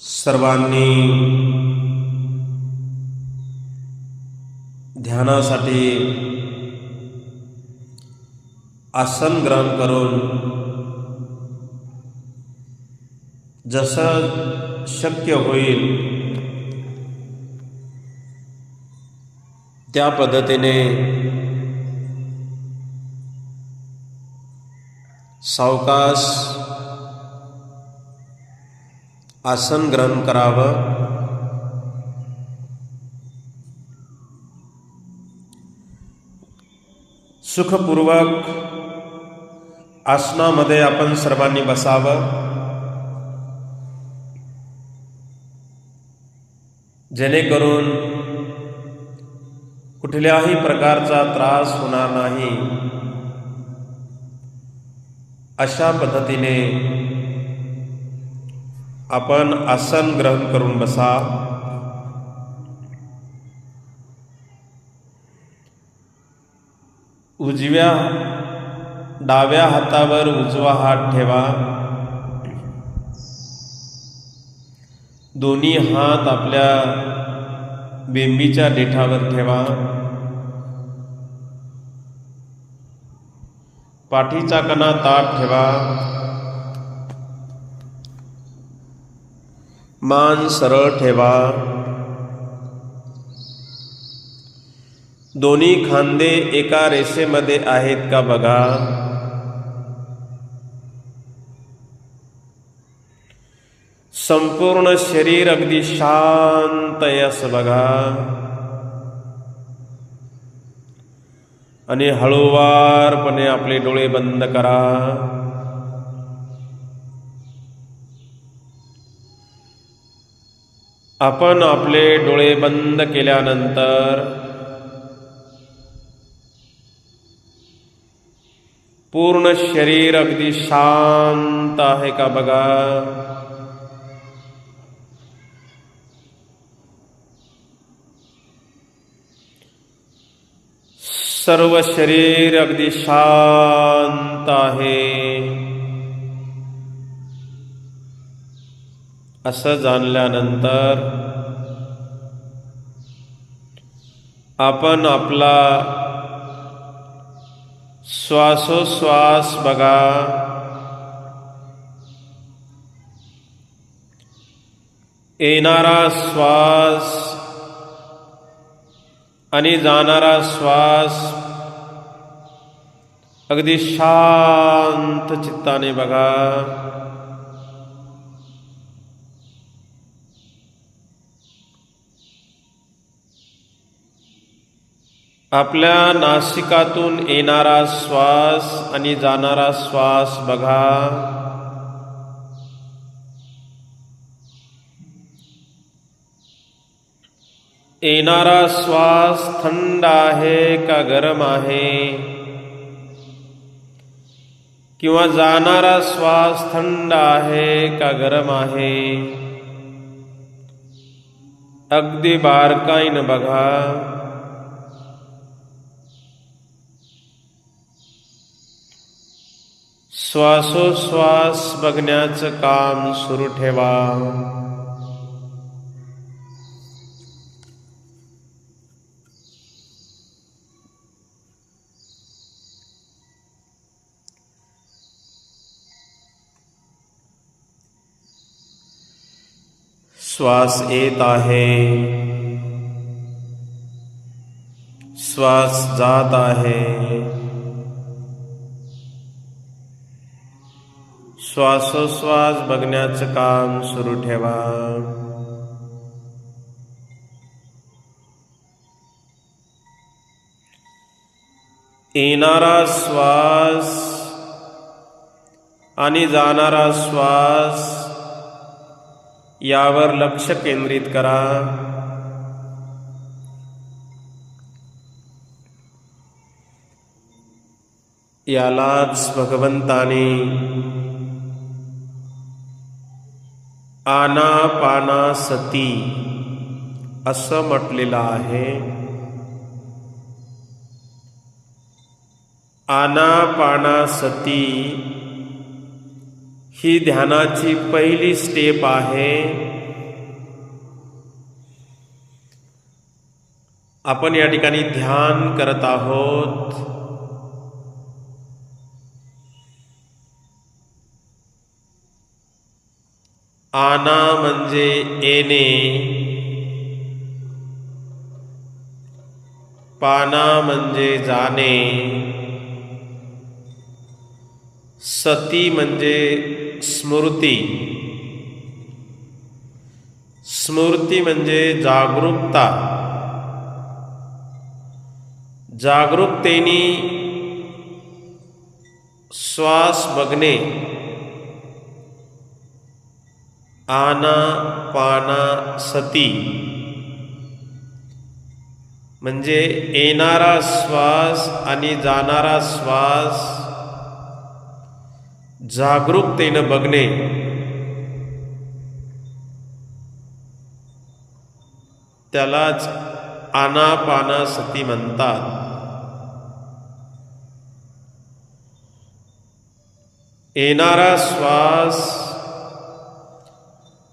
सर्वांनी ध्यानासाठी आसन ग्रहण करून जसं शक्य होईल त्या पद्धतीने सावकाश आसन ग्रहण करावं. सुखपूर्वक आसनामध्ये आपण सर्वांनी बसावं. जेणेकरून कुठल्याही प्रकारचा त्रास होणार नाही. अशा पद्धतीने आपण आसन ग्रहण करून बसा. उजव्या डाव्या हातावर उजवा हात ठेवा. दोन्ही हात आपल्या बेंबीच्या देठावर ठेवा. पाठीचा कणा ताट ठेवा. मान सरळ ठेवा. दोन्ही खांदे एका रेषेमध्ये आहेत का बघा. संपूर्ण शरीर अगदी शांत यस बघा. आणि हळूवारपणे आपले डोळे बंद करा. आपण आपले डोळे बंद केल्यानंतर पूर्ण शरीर अगदी शांत आहे का बघा? सर्व शरीर अगदी शांत आहे. असं जाणल्यानंतर आपण आपला श्वासोश्वास बघा. येणारा श्वास आणि जाणारा श्वास अगदी शांत चित्ताने बघा. आपल्या नासिकातून येणारा श्वास आणि जाणारा श्वास बघा. येणारा श्वास थंड आहे का गरम आहे? किंवा जाणारा श्वास थंड आहे का गरम आहे? अगदी बारकाईनं बघा. श्वासोश्वास बघण्याचं काम सुरू ठेवा. श्वास येत आहे. श्वास जात आहे. श्वासोश्वास बघण्याचं काम सुरू ठेवा. येणारा श्वास आणि जाणारा श्वास यावर लक्ष केंद्रित करा. यालाच भगवंताने आनापानासती असं म्हटलेलं आहे. आनापानासती ही ध्यानाची पहिली स्टेप आहे. आपण या ठिकाणी ध्यान करत आहोत. आना म्हणजे येणे. पाना म्हणजे जाणे. सती म्हणजे स्मृती. स्मृती म्हणजे जागरूकता. जागरूकतेने श्वास बघणे. आनापानासती पाना सती. म्हणजे येणारा श्वास आणि जाणारा श्वास जागरूकतेनं बघणे. त्यालाच आनापानासती म्हणतात. येणारा श्वास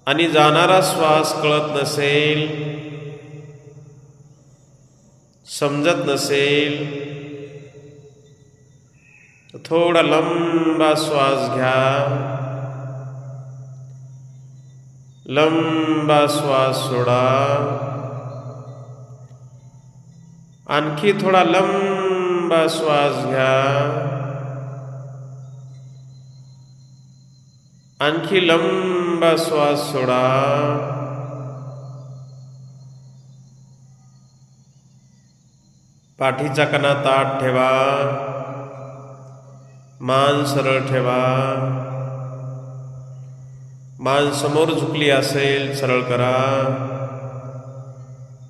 आणि जाणारा श्वास कळत नसेल समजत नसेल थोडा लंबा श्वास घ्या. लंबा श्वास सोडा. आणखी थोडा लंबा श्वास घ्या. आणखी लंबा श्वास सोडा. पाठीचा कणा ताट ठेवा. मान सरळ ठेवा. मान समोर झुकली असेल सरळ करा.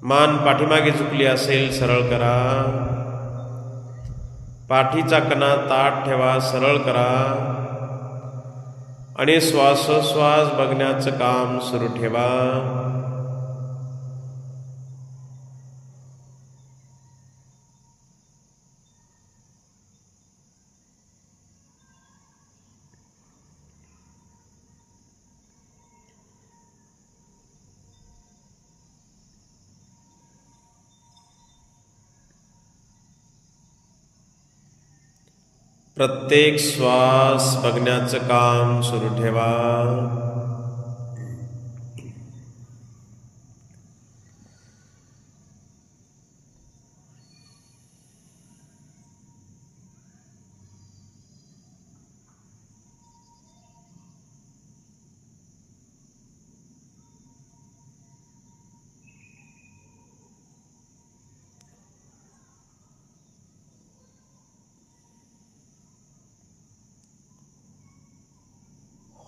मान पाठीमागे झुकली असेल सरळ करा. पाठीचा कणा ताट ठेवा सरळ करा. आणि श्वासोश्वास बघण्याचं काम सुरू ठेवा. प्रत्येक श्वास बघण्याचं काम सुरू ठेवा.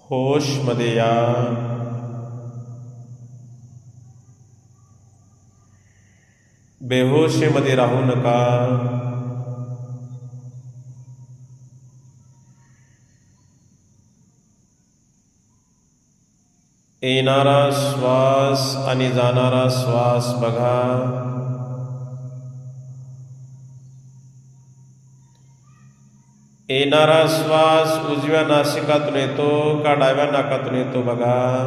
होशमध्ये या बेहोशेमध्ये राहू नका। येणारा श्वास आणि जाणारा श्वास बघा। येणारा श्वास उजव्या नाशिकातून येतो का डाव्या नाकातून येतो बघा.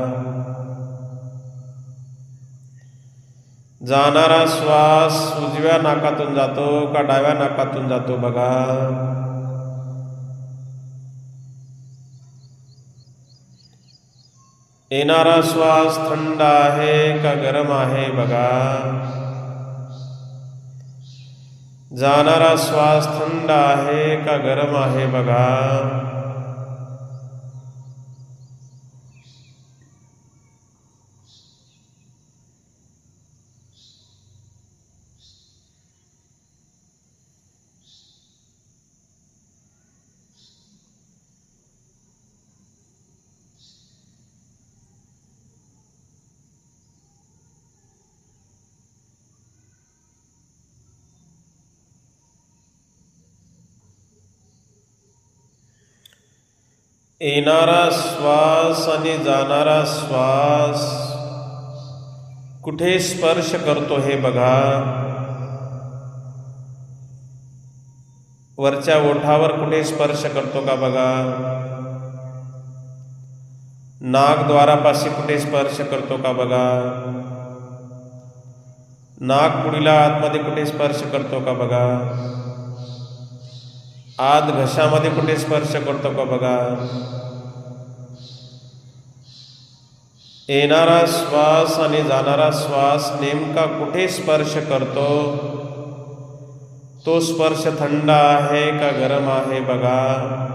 जाणारा श्वास उजव्या नाकातून जातो का डाव्या नाकातून जातो बघा. येणारा श्वास थंड आहे का गरम आहे बघा. जाणारा श्वास थंड आहे का गरम आहे बघा. येणारा श्वास आणि जाणारा श्वास. कुठे स्पर्श करतो हे बघा. वरच्या ओठावर कुठे स्पर्श करतो का बघा. नागद्वारापाशी कुठे स्पर्श करतो का बघा. नागपुडीला आतमध्ये कुठे स्पर्श करतो का बघा. आत घशामध्ये कुठे स्पर्श करतो का बघा? येणारा श्वास आणि जाणारा श्वास नेमका कुठे स्पर्श करतो? तो स्पर्श थंड आहे का गरम आहे बघा.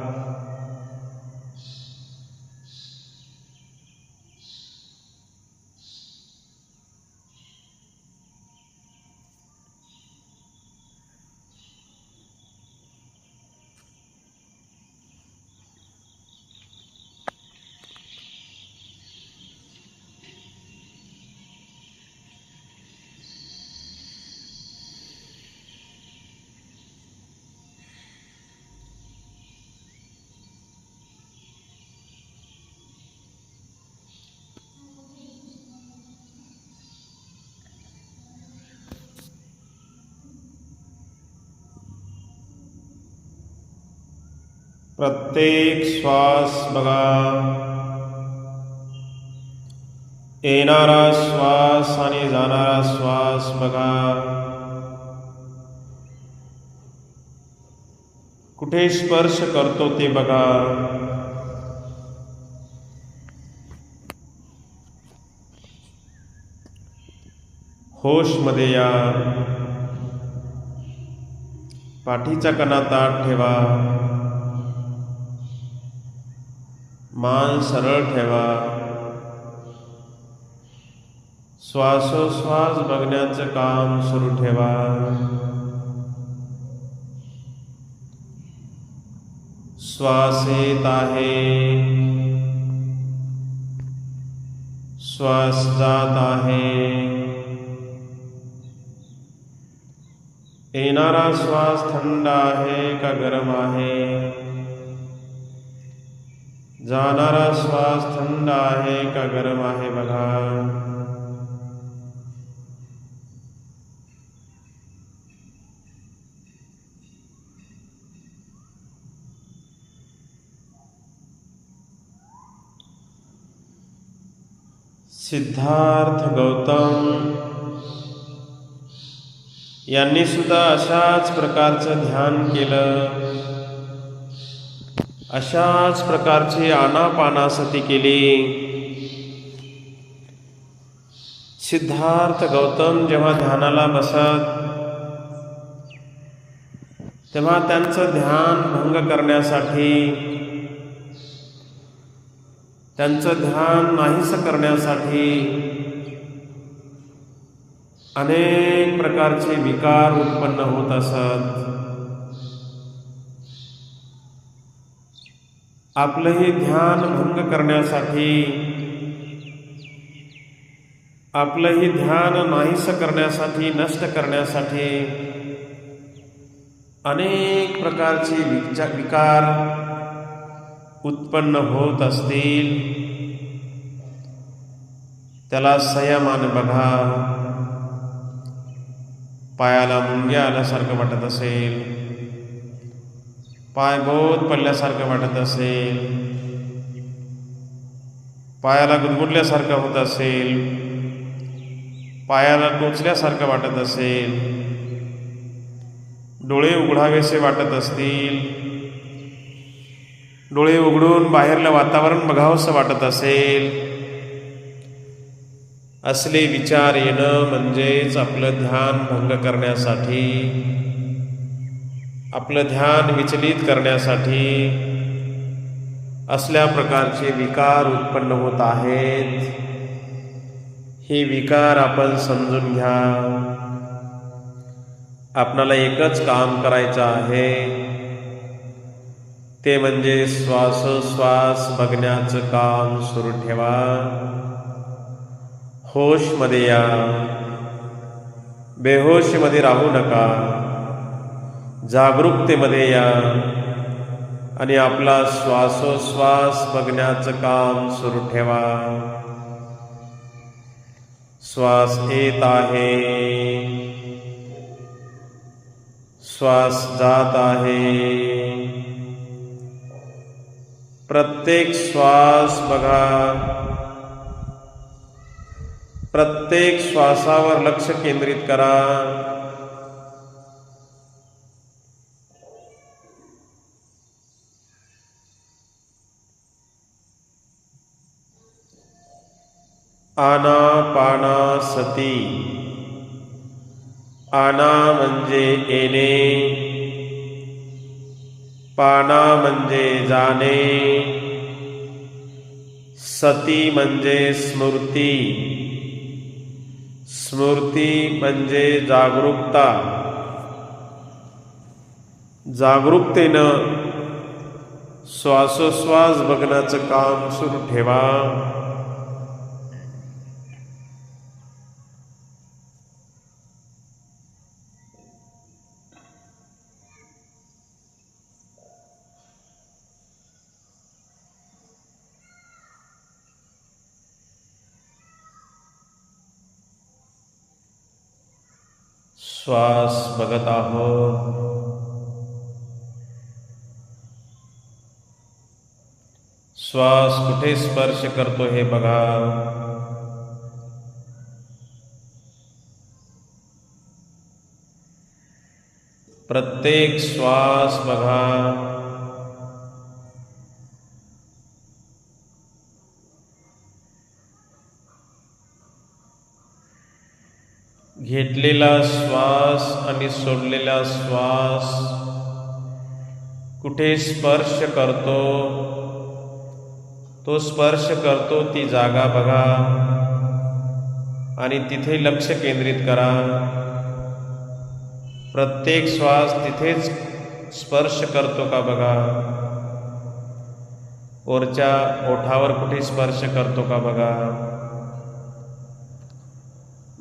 प्रत्येक श्वास बघा. येणारा श्वास आणि जाणारा श्वास बघा. कुठे स्पर्श करतो ते बघा. होशमध्ये या. पाठीचा कणा ताट ठेवा. मान सरळ ठेवा. श्वासोश्वास बघण्याचं काम सुरू ठेवा. श्वास येत आहे. श्वास जात आहे. येणारा श्वास थंड आहे का गरम आहे? जाणारा श्वास थंड आहे का गरम आहे बघा सिद्धार्थ गौतम यांनी सुद्धा अशाच प्रकारचं ध्यान केलं. अशाच प्रकारची आनापानासती केली. सिद्धार्थ गौतम जेव्हा ध्यानाला बसत तेव्हा त्यांचं ध्यान भंग करण्यासाठी त्यांचं ध्यान नाहीसं करण्यासाठी अनेक प्रकारचे विकार उत्पन्न होत असत. आपलंही ध्यान भंग करण्यासाठी आपलंही ध्यान नाहीसं करण्यासाठी नष्ट करण्यासाठी अनेक प्रकारचे विचार विकार उत्पन्न होत असतील. त्याला संयमान बघा. पायाला मुंग्या आल्यासारखं वाटत असेल. पाय बोध पडल्यासारखं वाटत असेल. पायाला गुदगुडल्यासारखं होत असेल. पायाला टोचल्यासारखं वाटत असेल. डोळे उघडावेसे वाटत असतील. डोळे उघडून बाहेरलं वातावरण बघावंसं वाटत असेल. असले विचार येणं म्हणजेच आपलं ध्यान भंग करण्यासाठी. आपलं ध्यान विचलित करण्यासाठी असल्या प्रकारचे विकार उत्पन्न होत आहेत. हे विकार आपण समजून घ्या. आपणाला एकच काम करायचं आहे. ते म्हणजे श्वासोश्वास बघण्याचं काम सुरू ठेवा. होशमध्ये या. बेहोशमध्ये राहू नका. जागरूकतेमध्ये या आणि आपला श्वासोश्वास बघण्याचं काम सुरू ठेवा. श्वास येत आहे. श्वास जात आहे. प्रत्येक श्वास बघा. प्रत्येक श्वासावर लक्ष केंद्रित करा. आना पाना सती आना म्हणजे येणे। पाना म्हणजे जाणे। सती म्हणजे स्मृती। स्मृती म्हणजे जागरूकता। जागरूकतेनं श्वासोश्वास बघण्याचं काम सुरू ठेवा। श्वास बघत हो श्वास कुठे स्पर्श करतो हे बघा प्रत्येक श्वास बघा घेतलेला श्वास आणि सोडलेला श्वास कुठे स्पर्श करतो? तो स्पर्श करतो ती जागा बघा आणि तिथे लक्ष केंद्रित करा. प्रत्येक श्वास तिथेच स्पर्श करतो का बघा? वरच्या ओठावर कुठे स्पर्श करतो का बघा?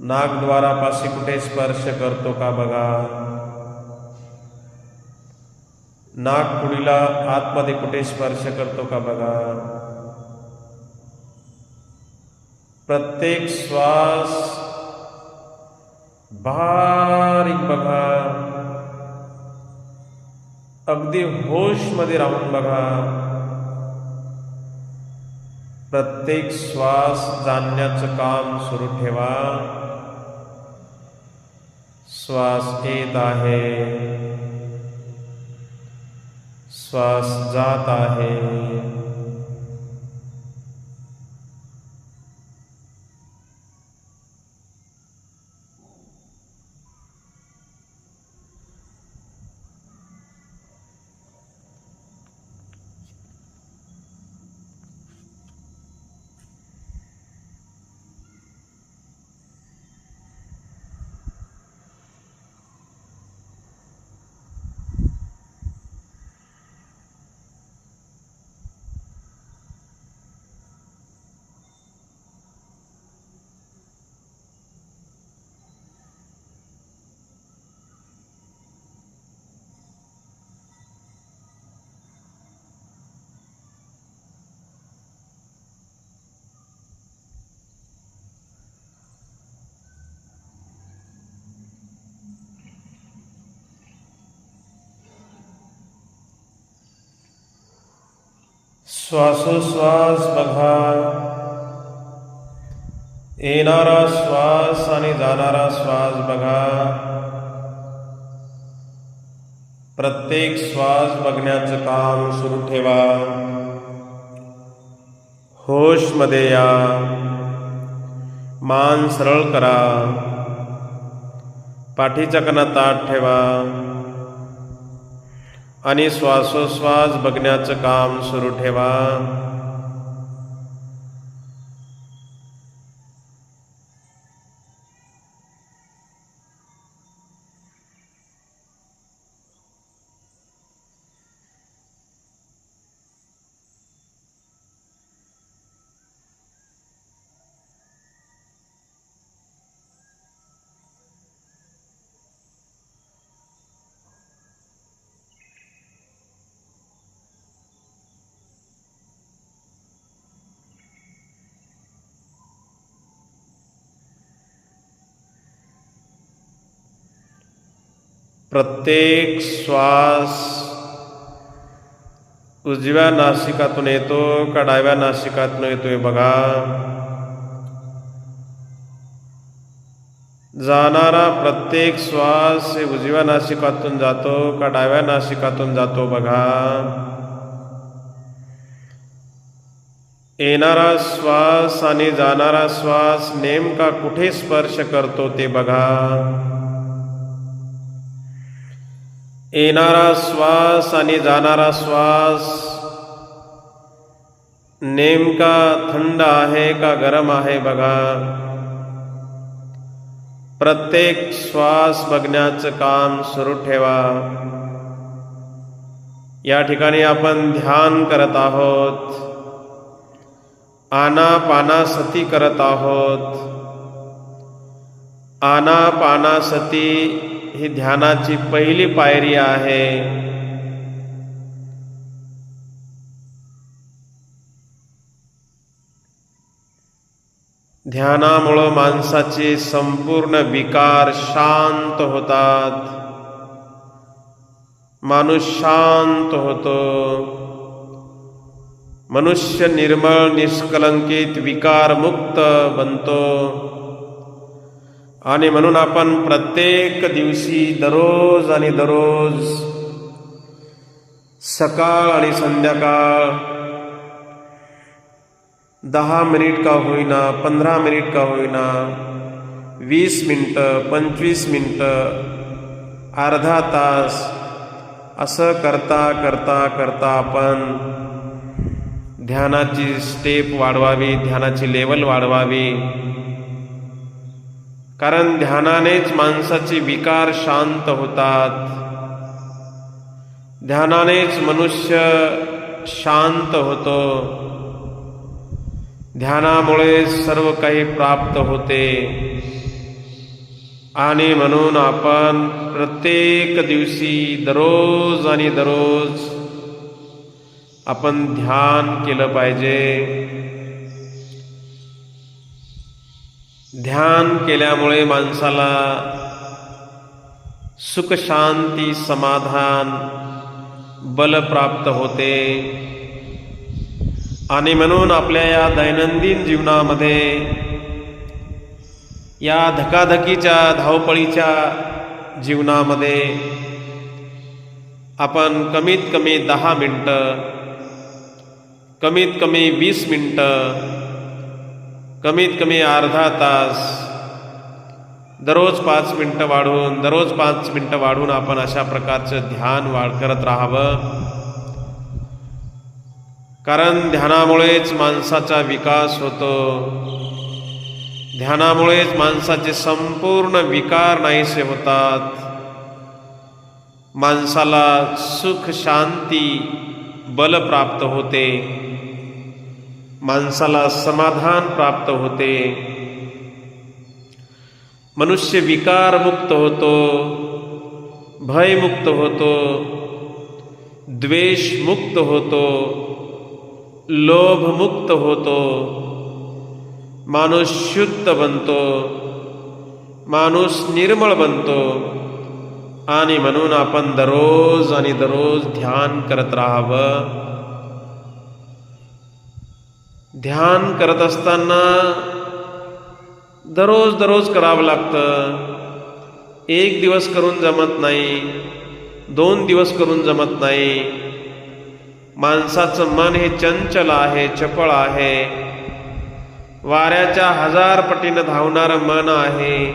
नागद्वारापाशी कुठे स्पर्श करतो का बघा? नागपुडीला आतमध्ये कुठे स्पर्श करतो का बघा? प्रत्येक श्वास बारीक बघा. अगदी होशमध्ये राहून बघा. प्रत्येक श्वास जाणण्याचं काम सुरू ठेवा. श्वास येत आहे. श्वास जात आहे. श्वासोश्वास बघा. येणारा श्वास आणि जाणारा श्वास बघा. प्रत्येक श्वास बघण्याचं काम सुरू ठेवा. होशमध्ये या. मान सरळ करा. पाठीचा कणा ताट ठेवा. आणि श्वासोश्वास बघण्याचं काम सुरू ठेवा. प्रत्येक श्वास उजव्या नाशिकातून येतो का डाव्या येतो येतोय बघा. जाणारा प्रत्येक श्वास हे उजव्या नाशिकातून जातो का डाव्या नाशिकातून जातो बघा. येणारा श्वास आणि जाणारा श्वास नेमका कुठे स्पर्श करतो ते बघा. येणारा श्वास आणि जाणारा श्वास नेमका थंड आहे का गरम आहे बघा. प्रत्येक श्वास बघण्याचं काम सुरू ठेवा. या ठिकाणी आपण ध्यान करत आहोत. आनापानासती करत आहोत. आनापानासती ही ध्यानाची पहिली पायरी आहे. ध्यानामुळं माणसाचे संपूर्ण विकार शांत होतात. माणूस शांत होतो. मनुष्य निर्मळ निष्कलंकित विकारमुक्त बनतो. आणि म्हणून आपण प्रत्येक दिवशी दररोज आणि दररोज सकाळ आणि संध्याकाळ दहा मिनिट का होईना पंधरा मिनिट का होईना वीस मिनटं पंचवीस मिनटं अर्धा तास असं करता करता करता आपण ध्यानाची स्टेप वाढवावी ध्यानाची लेवल वाढवावी. कारण ध्यानानेच माणसाचे विकार शांत होतात. ध्यानानेच मनुष्य शांत होतो. ध्यानामुळे सर्व काही प्राप्त होते. आणि म्हणून आपण प्रत्येक दिवशी दररोज आणि दररोज आपण ध्यान केलं पाहिजे. ध्यान केल्यामुळे माणसाला सुख शांती समाधान बल प्राप्त होते. आणि म्हणून आपल्या या दैनंदिन जीवनामध्ये या धकाधकीच्या धावपळीच्या जीवनामध्ये आपण कमीत कमी दहा मिनटं कमीत कमी वीस मिनटं कमीत कमी अर्धा तास. दररोज पाच मिनटं वाढून दररोज पाच मिनटं वाढवून आपण अशा प्रकारचं ध्यान वाढ करत राहावं. कारण ध्यानामुळेच माणसाचा विकास होतो. ध्यानामुळेच माणसाचे संपूर्ण विकार नाहीसे होतात. माणसाला सुख शांती बल प्राप्त होते. माणसाला समाधान प्राप्त होते. मनुष्य विकारमुक्त होतो भयमुक्त होतो द्वेषमुक्त होतो लोभमुक्त होतो माणूस शुद्ध बनतो माणूस निर्मळ बनतो आणि म्हणून आपण दररोज आणि दररोज ध्यान करत राहावं. ध्यान करत असताना दररोज दररोज करावं लागतं. एक दिवस करून जमत नाही दोन दिवस करून जमत नाही. माणसाचं मन हे चंचल आहे चपळ आहे. वाऱ्याच्या हजार पटीनं धावणारं मन आहे.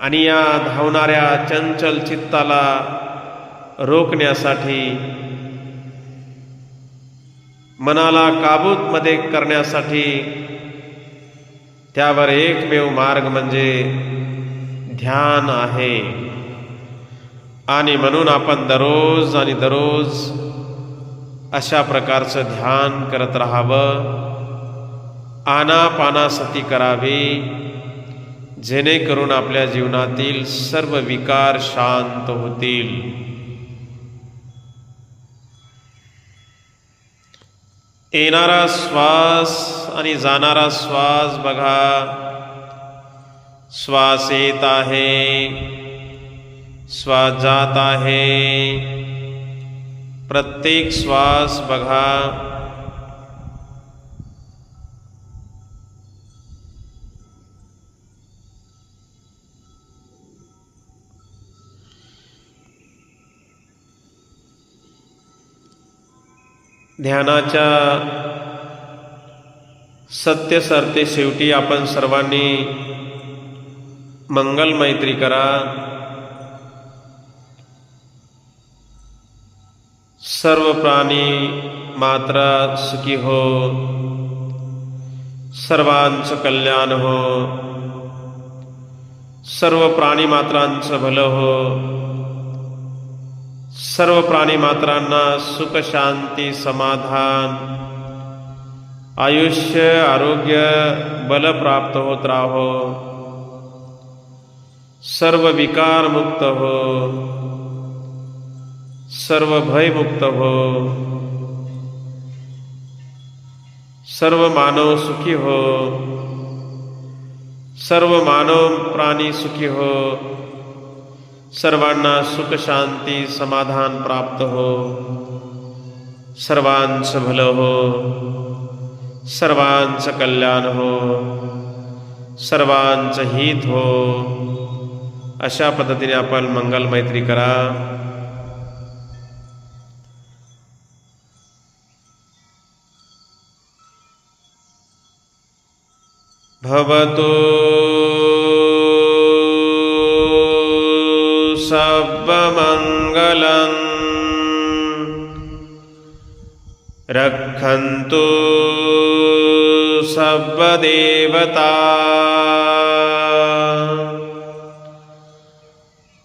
आणि या धावणाऱ्या चंचल चित्ताला रोखण्यासाठी मनाला काबूतमध्ये करण्यासाठी त्यावर एकमेव मार्ग म्हणजे ध्यान आहे. आणि म्हणून आपण दररोज आणि दररोज अशा प्रकारचं ध्यान करत राहावं. आनापानासती करावी. जेणेकरून आपल्या जीवनातील सर्व विकार शांत होतील. येणारा श्वास आणि जाणारा श्वास बघा. श्वास येत आहे. श्वास जात आहे. प्रत्येक श्वास बघा. ध्यानाच्या सत्य सरते शेवटी आपण सर्वांनी मंगल मैत्री करा. सर्व प्राणी मात्रा सुखी हो. सर्वांचं कल्याण हो. सर्व प्राणी मात्रांचं भलं हो. सर्व प्राणी मात्रांना सुख शांती समाधान आयुष्य आरोग्य बल प्राप्त होत राहो. सर्व विकार मुक्त हो. सर्व भय मुक्त हो. सर्व मानव सुखी हो. सर्व मानव प्राणी सुखी हो. सर्वांना सुख शांति समाधान प्राप्त हो। सर्वांचं भलं हो। सर्वांचं कल्याण हो। सर्वांचं हित हो। अशा पद्धतीने आपण मंगल मैत्री करा। भवतु सर्वमङ्गलम्। रक्षन्तु सर्वदेवता।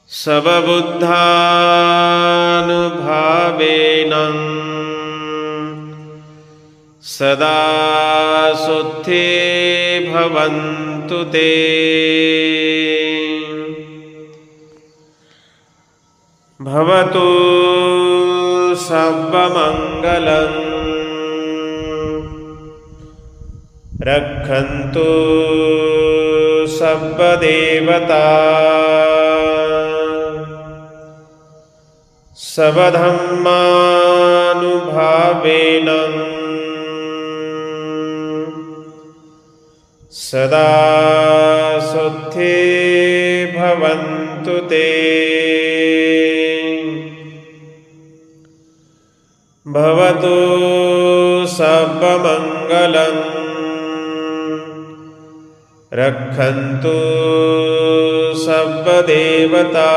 सबबुद्धानुभावेन सदा शुद्धे भवन्तु ते। भवतु सर्वमङ्गलम्। रक्षन्तु सर्वदेवता। सबधम्मानुभावेन सदा शुद्धे भवन्तु ते। भवतु सर्वमङ्गलम्। रक्षन्तु सर्वदेवता।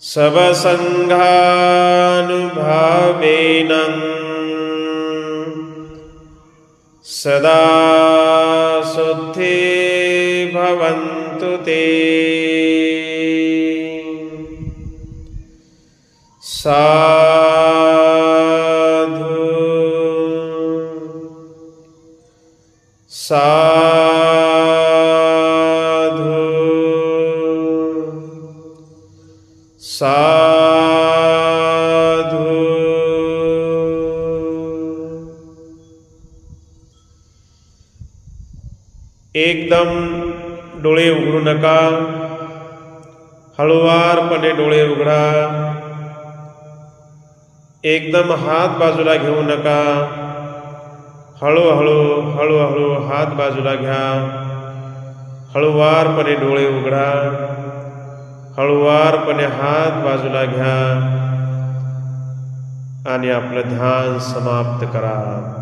सवसङ्घानुभावेन सदा शुद्धे भवन्तु ते। साधु। साधु। साधु। एकदम डोळे उघडू नका. हळुवारपणे डोळे उघडा. एकदम हात बाजूला घेऊ नका. हळूहळू हळूहळू हात बाजूला घ्या. हळुवारपणे डोळे उघडा. हळुवारपणे हात बाजूला घ्या. आणि आपलं ध्यान समाप्त करा.